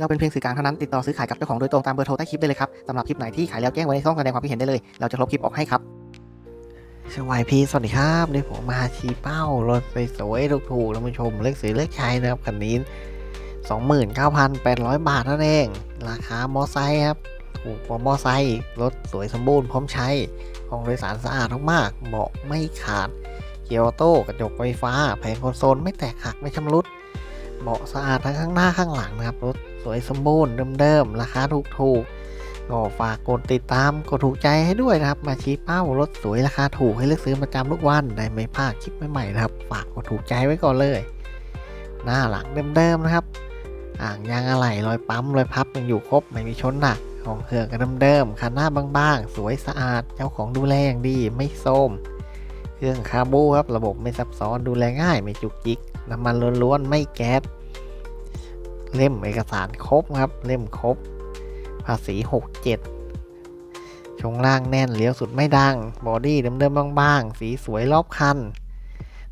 เราเป็นเพียงสื่อกลางเท่านั้นติดต่อซื้อขายกับเจ้าของโดยตรงตามเบอร์โทรใต้คลิปได้เลยครับสำหรับคลิปไหนที่ขายแล้วแจ้งไว้ในช่องแสดงความคิดเห็นได้เลย เราจะลบคลิปออกให้ครับสวัสดีสวัสดีครับนี่ผมมาชี้เป้ารถสวยๆถูกๆแล้วมาชมเลือกซื้อเลือกใช้นะครับคันนี้29,800 บาทนั่นเอง ราคามอไซค์ครับถูกกว่ามอไซค์รถสวยสมบูรณ์พร้อมใช้ห้องโดยสารสะอาดมากๆเบาะไม่ขาด เกียร์ออโต้กระจกไฟฟ้า แผงคอนโซลไม่แตกหักไม่ชำรุดเบาะสะอาดทั้งข้างหน้าข้างหลังนะครับรถ สวยสมบูรณ์เดิมๆราคาถูกๆก็ฝากกดติดตามกดถูกใจให้ด้วยนะครับ มาชี้เป้ารถสวยราคาถูกให้เลือกซื้อประจำทุกวันได้ไม่พลาดคลิปใหม่ๆนะครับ ฝากกดถูกใจไว้ก่อนเลย หน้าหลังเดิมๆนะครับ อ่างยางอะไหล่รอยปั๊มรอยพับยังอยู่ครบไม่มีชนหนักของเครื่องกันเดิมๆคันหน้าบางๆ สวยสะอาด เจ้าของดูแลอย่างดี ไม่โทมเครื่องคาบูครับ ระบบไม่ซับซ้อนดูแลง่าย ไม่จุกจิก น้ำมันล้วนๆ ไม่แก๊ส เล่มเอกสารครบครับ เล่มครบ ภาษี67ช่วงล่างแน่นเลี้ยวสุดไม่ดัง บอดี้เดิมๆบางๆ สีสวยรอบคัน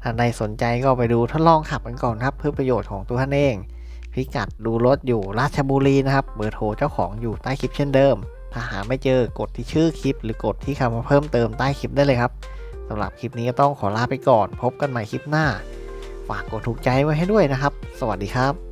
ท่าใดสนใจก็ไปดูทดลองขับกันก่อนครับ เพื่อประโยชน์ของตัวท่านเอง พิกัดดูรถอยู่ราชบุรีนะครับ เบอร์โทรเจ้าของอยู่ใต้คลิปเช่นเดิม ถ้าหาไม่เจอกดที่ชื่อคลิป หรือกดที่คำว่าเพิ่มเติมใต้คลิปได้เลยครับสำหรับคลิปนี้ก็ต้องขอลาไปก่อน พบกันใหม่คลิปหน้า ฝากกดถูกใจไว้ให้ด้วยนะครับ สวัสดีครับ